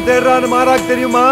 தேடுறான்னு மாறாக்கு தெரியுமா?